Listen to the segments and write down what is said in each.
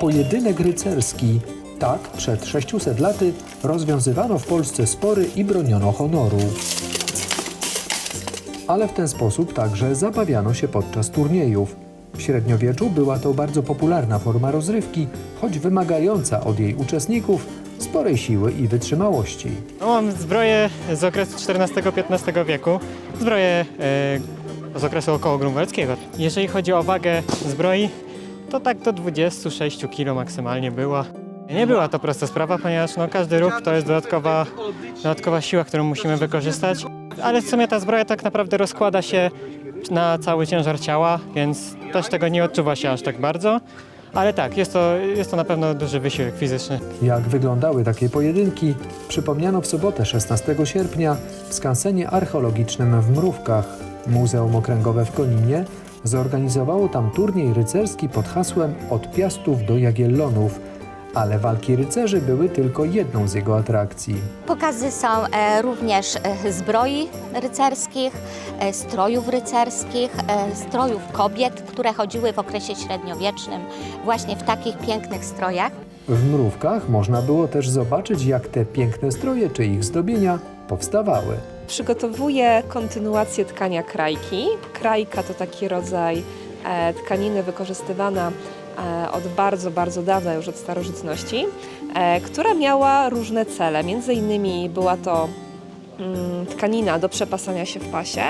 pojedynek rycerski. Tak przed 600 laty rozwiązywano w Polsce spory i broniono honoru. Ale w ten sposób także zabawiano się podczas turniejów. W średniowieczu była to bardzo popularna forma rozrywki, choć wymagająca od jej uczestników sporej siły i wytrzymałości. No, mam zbroję z okresu XIV-XV wieku, zbroję e, z okresu około grunwaldzkiego. Jeżeli chodzi o wagę zbroi, to tak do 26 kg maksymalnie była. Nie była to prosta sprawa, ponieważ no, każdy ruch to jest dodatkowa, dodatkowa siła, którą musimy wykorzystać. Ale w sumie ta zbroja tak naprawdę rozkłada się na cały ciężar ciała, więc też tego nie odczuwa się aż tak bardzo. Ale tak, jest to, jest to na pewno duży wysiłek fizyczny. Jak wyglądały takie pojedynki, przypomniano w sobotę 16 sierpnia w skansenie archeologicznym w Mrówkach. Muzeum Okręgowe w Koninie zorganizowało tam turniej rycerski pod hasłem Od Piastów do Jagiellonów, ale walki rycerzy były tylko jedną z jego atrakcji. Pokazy są e, również e, zbroi rycerskich, e, strojów rycerskich, e, strojów kobiet, które chodziły w okresie średniowiecznym właśnie w takich pięknych strojach. W Mrówkach można było też zobaczyć, jak te piękne stroje czy ich zdobienia powstawały. Przygotowuję kontynuację tkania krajki. Krajka to taki rodzaj e, tkaniny wykorzystywana e, od bardzo, bardzo dawna, już od starożytności, e, która miała różne cele. Między innymi była to mm, tkanina do przepasania się w pasie,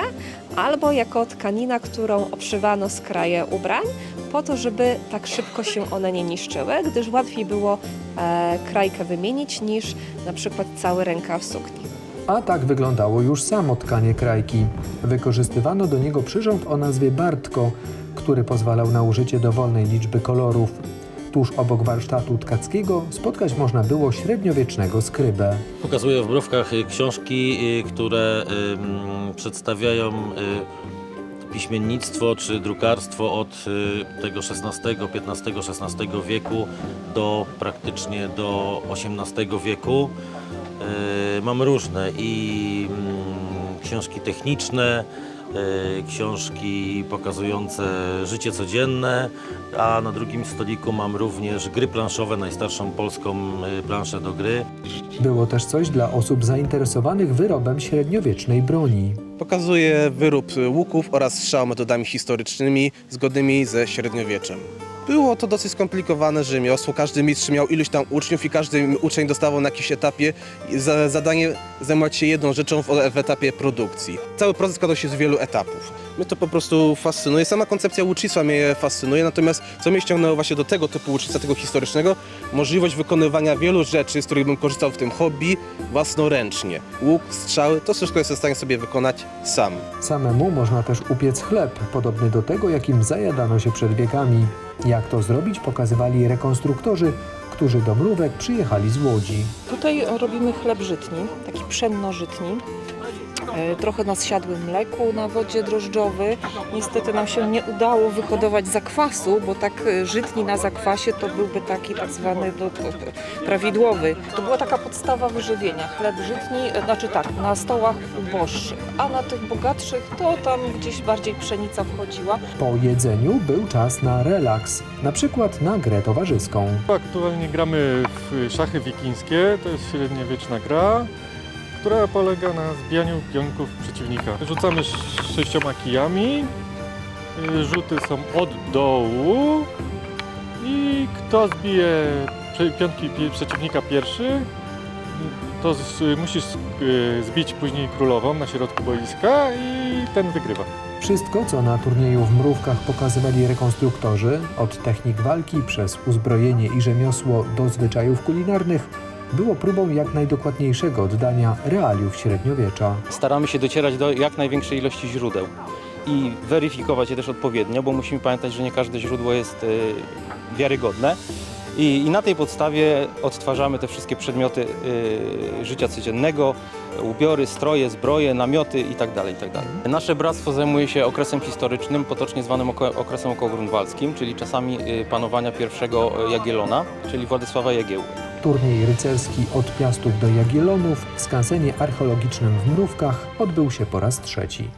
albo jako tkanina, którą obszywano z kraje ubrań, po to, żeby tak szybko się one nie niszczyły, gdyż łatwiej było krajkę wymienić niż na przykład cały rękaw sukni. A tak wyglądało już samo tkanie krajki. Wykorzystywano do niego przyrząd o nazwie Bartko, który pozwalał na użycie dowolnej liczby kolorów. Tuż obok warsztatu tkackiego spotkać można było średniowiecznego skrybę. Pokazuję w mrówkach y, książki, y, które przedstawiają y, piśmiennictwo czy drukarstwo od tego XVI, XV, XVI wieku do praktycznie do XVIII wieku. Y, Mam różne i mm, książki techniczne, y, książki pokazujące życie codzienne, a na drugim stoliku mam również gry planszowe, najstarszą polską y, planszę do gry. Było też coś dla osób zainteresowanych wyrobem średniowiecznej broni. Pokazuje wyrób łuków oraz strzał metodami historycznymi zgodnymi ze średniowieczem. Było to dosyć skomplikowane rzemiosło. Każdy mistrz miał iluś tam uczniów i każdy uczeń dostawał na jakimś etapie za zadanie zajmować się jedną rzeczą w, w etapie produkcji. Cały proces składał się z wielu etapów. Mnie to po prostu fascynuje. Sama koncepcja łucznictwa mnie fascynuje, natomiast co mnie ściągnęło właśnie do tego typu łucznictwa, tego historycznego, możliwość wykonywania wielu rzeczy, z których bym korzystał w tym hobby własnoręcznie. Łuk, strzały, to wszystko jestem w stanie sobie wykonać sam. Samemu można też upiec chleb, podobny do tego, jakim zajadano się przed wiekami. Jak to zrobić, pokazywali rekonstruktorzy, którzy do mrówek przyjechali z Łodzi. Tutaj robimy chleb żytni, taki pszenno-żytni. E, Trochę na zsiadłym mleku, na wodzie drożdżowy. Niestety nam się nie udało wyhodować zakwasu, bo tak e, żytni na zakwasie to byłby taki tak zwany to- to prawidłowy. To była taka podstawa wyżywienia. Chleb żytni, e, znaczy tak, na stołach uboższych, a na tych bogatszych to tam gdzieś bardziej pszenica wchodziła. Po jedzeniu był czas na relaks, na przykład na grę towarzyską. Aktualnie gramy w szachy wikińskie, to jest średniowieczna gra, która polega na zbijaniu pionków przeciwnika. Rzucamy sz- sześcioma kijami, y, rzuty są od dołu i kto zbije pionki pi- przeciwnika pierwszy, to z, musisz y, zbić później królową na środku boiska i ten wygrywa. Wszystko, co na turnieju w mrówkach pokazywali rekonstruktorzy, od technik walki przez uzbrojenie i rzemiosło do zwyczajów kulinarnych, było próbą jak najdokładniejszego oddania realiów średniowiecza. staramy się docierać do jak największej ilości źródeł i weryfikować je też odpowiednio, bo musimy pamiętać, że nie każde źródło jest e, wiarygodne. I, I na tej podstawie odtwarzamy te wszystkie przedmioty e, życia codziennego, ubiory, stroje, zbroje, namioty itd. itd. Nasze bractwo zajmuje się okresem historycznym, potocznie zwanym oko- okresem okołogrunwaldzkim, czyli czasami e, panowania pierwszego Jagiellona, czyli Władysława Jagiełły. Turniej rycerski od Piastów do Jagiellonów w skansenie archeologicznym w Mrówkach odbył się po raz trzeci.